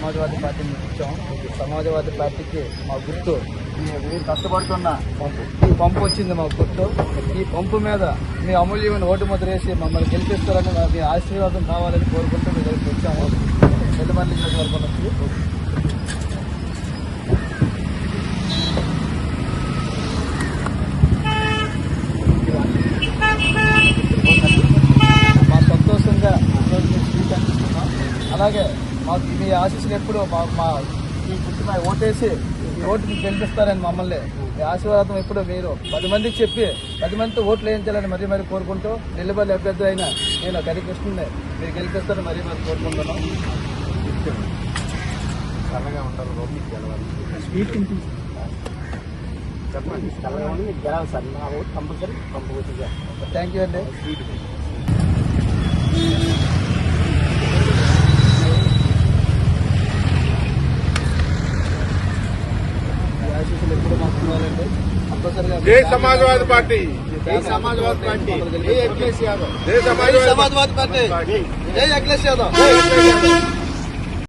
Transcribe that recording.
సమాజ్వాదీ పార్టీని ఇచ్చాం సమాజ్వాదీ పార్టీకి మా గుర్తు. కష్టపడుతున్న పంపు. ఈ పంపు వచ్చింది మా గుర్తు. ఈ పంపు మీద మీ అమూల్యమైన ఓటు ముద్ర వేసి మమ్మల్ని గెలిపిస్తారని మా- ఆశీర్వాదం కావాలని కోరుకుంటూ మీ దగ్గరికి వచ్చాము. పెద్దమల్లి నియోజకవర్గం నుంచి. మా సంతోషంగా ఈరోజు మీకు స్వీట్ అందిస్తున్నాం. అలాగే మాకు మీ ఆశీస్సులు ఎప్పుడు మా మా ఈ పుట్టిన ఓటేసి ఈ ఓటుని గెలిపిస్తారని మమ్మల్ని. మీ ఆశీర్వాదం ఎప్పుడు మీరు పది మందికి చెప్పి పది మందితో ఓట్లు వేయించాలని మరీ మరీ కోరుకుంటూ నిలబడి అభ్యర్థి అయిన నేను కరికృష్ణని మీరు గెలిపిస్తారని మరీ మరీ కోరుకుంటున్నాం. చల్లగా ఉంటారు మీకు గెలవాలి. చెప్పండి చల్లగా ఉండి మీకు గెలవాలి సార్. నా ఓటు కంపల్సరీ పంపవచ్చు థ్యాంక్ యూ అండి స్వీట్ మీ ఆశీస్సులు ఎప్పుడు మాకు ఇవ్వాలండి కంపల్సరిగా జై సమాజ్వాదీ పార్టీ జై సమాజ్వాదీ పార్టీ జై అఖిలేష్